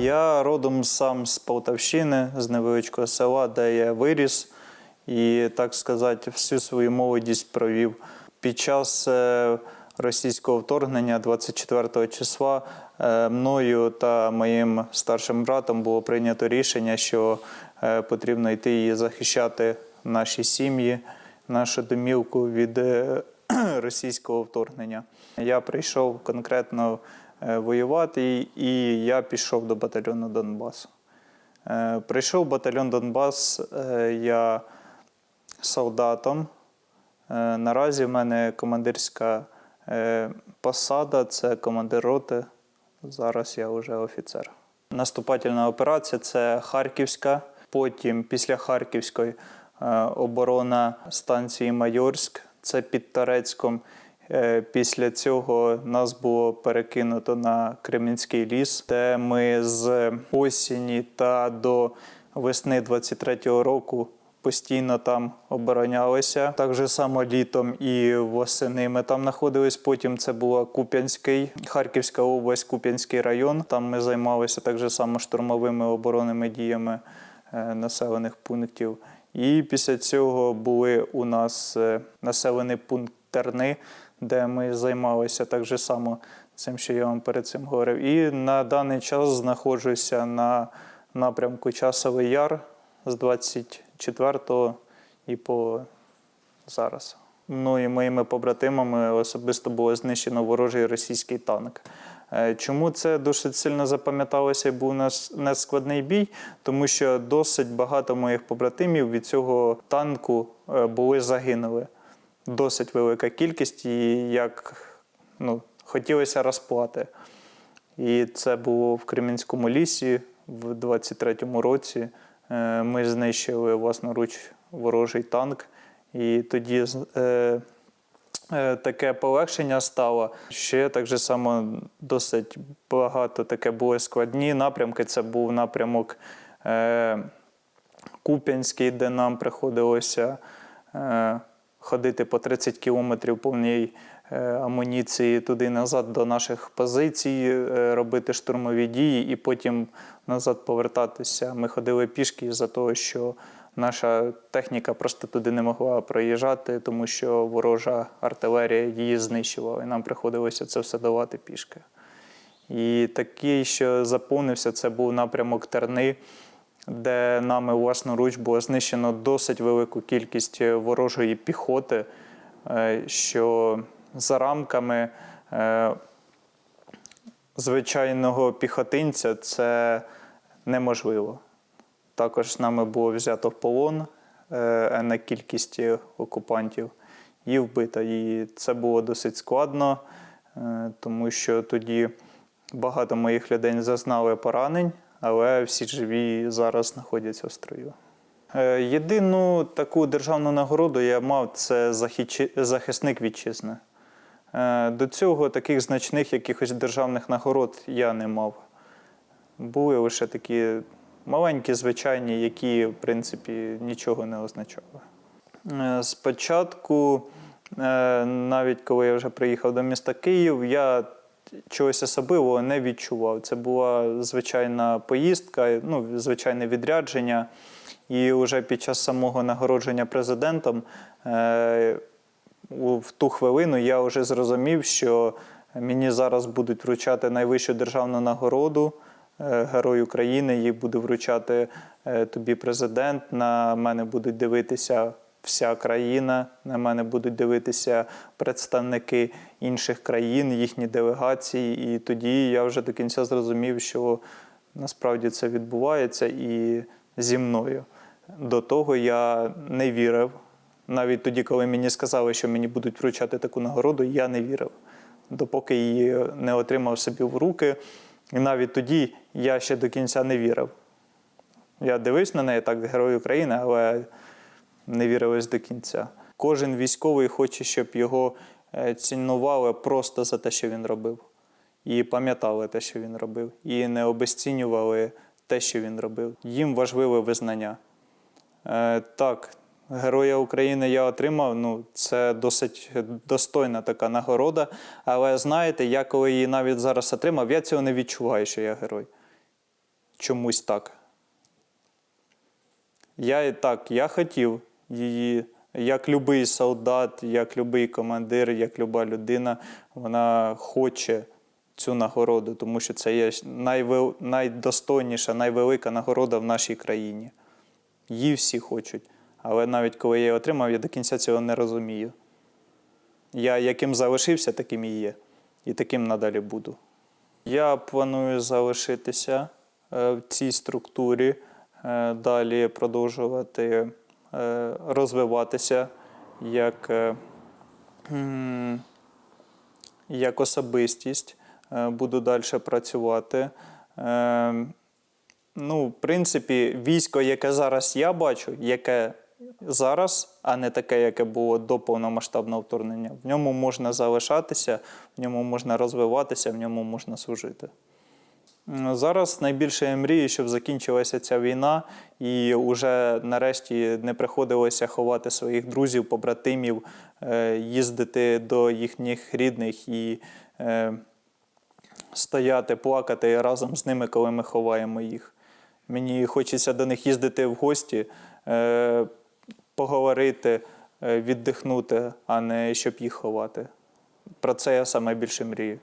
Я родом сам з Полтавщини, з невеличкого села, де я виріс і, так сказати, всю свою молодість провів. Під час е, російського вторгнення 24 числа е, мною та моїм старшим братом було прийнято рішення, що е, потрібно йти і захищати наші сім'ї, нашу домівку від російського вторгнення. Я прийшов конкретно воювати, і я пішов до батальйону Донбасу. Е, Прийшов батальйон Донбас е, я солдатом. Е, Наразі в мене командирська е, посада це командир роти. Зараз я вже офіцер. Наступательна операція це Харківська. Потім, після Харківської, е, оборона станції Майорськ, це під Торецьком. Е, Після цього нас було перекинуто на Кремінський ліс, де ми з осені та до весни 23-го року постійно там оборонялися. Так же само літом і восени ми там знаходились. Потім це була Куп'янський, Харківська область, Куп'янський район. Там ми займалися так же само штурмовими оборонними діями е, населених пунктів. І після цього були у нас е, населений пункт Терни, де ми займалися так же само цим, що я вам перед цим говорив. І на даний час знаходжуся на напрямку Часовий Яр з 24-го і по зараз. Мною і моїми побратимами особисто було знищено ворожий російський танк. Е, Чому це досить сильно запам'яталося і був нас нескладний бій? Тому що досить багато моїх побратимів від цього танку е, були загинули. Досить велика кількість, і як ну, хотілося розплати. І це було в Кремінському лісі в 23-му році. Е, Ми знищили власноруч ворожий танк, і тоді е, е, таке полегшення стало. Ще так же само досить багато таке були складні напрямки. Це був напрямок е, Куп'янський, де нам приходилося е, ходити по 30 кілометрів повній е, амуніції туди назад до наших позицій, е, робити штурмові дії і потім назад повертатися. Ми ходили пішки за того, що наша техніка просто туди не могла проїжджати, тому що ворожа артилерія її знищувала, і нам приходилося це все давати пішки. І такий, що заповнився, це був напрямок Терни, де нами власноруч було знищено досить велику кількість ворожої піхоти, е, що за рамками е, звичайного піхотинця це неможливо. Також з нами було взято в полон е, на кількість окупантів і вбито. І це було досить складно, е, тому що тоді багато моїх людей зазнали поранень, але всі живі зараз знаходяться в строю. Е, Єдину таку державну нагороду я мав це захисник вітчизни. Е, До цього таких значних якихось державних нагород я не мав. Були лише такі маленькі, звичайні, які, в принципі, нічого не означали. Е, Спочатку, навіть коли я вже приїхав до міста Київ, я чогось особливого не відчував. Це була звичайна поїздка, ну, звичайне відрядження. І вже під час самого нагородження президентом е, в ту хвилину я вже зрозумів, що мені зараз будуть вручати найвищу державну нагороду е, Герой України. Її буде вручати е, тобі президент. На мене будуть дивитися вся країна. На мене будуть дивитися представники інших країн, їхні делегації. І тоді я вже до кінця зрозумів, що насправді це відбувається і зі мною. До того я не вірив. Навіть тоді, коли мені сказали, що мені будуть вручати таку нагороду, я не вірив, допоки її не отримав собі в руки. І навіть тоді я ще до кінця не вірив. Я дивився на неї так, герой України, але не вірилось до кінця. Кожен військовий хоче, щоб його е, цінували просто за те, що він робив, і пам'ятали те, що він робив, і не обесцінювали те, що він робив. Їм важливе визнання. Е, так, Героя України я отримав. Ну, це досить достойна така нагорода. Але знаєте, я коли її навіть зараз отримав, я цього не відчуваю, що я герой. чомусь так. Я і так, я хотів її, як любий солдат, як любий командир, як люба людина, вона хоче цю нагороду, тому що це є найвел, найдостойніша, найвелика нагорода в нашій країні. Її всі хочуть. Але навіть коли я її отримав, я до кінця цього не розумію. Я яким залишився, таким і є. І таким надалі буду. Я планую залишитися е, в цій структурі, е, далі продовжувати розвиватися як, е, як особистість. Е, Буду далі працювати. Е, Ну, в принципі, військо, яке зараз я бачу, яке зараз, а не таке, яке було до повномасштабного вторгнення, в ньому можна залишатися, в ньому можна розвиватися, в ньому можна служити. Зараз найбільше я мрію, щоб закінчилася ця війна, і вже нарешті не приходилося ховати своїх друзів, побратимів, е, їздити до їхніх рідних і е, стояти, плакати разом з ними, коли ми ховаємо їх. Мені хочеться до них їздити в гості, е, поговорити, віддихнути, а не щоб їх ховати. Про це я саме більше мрію.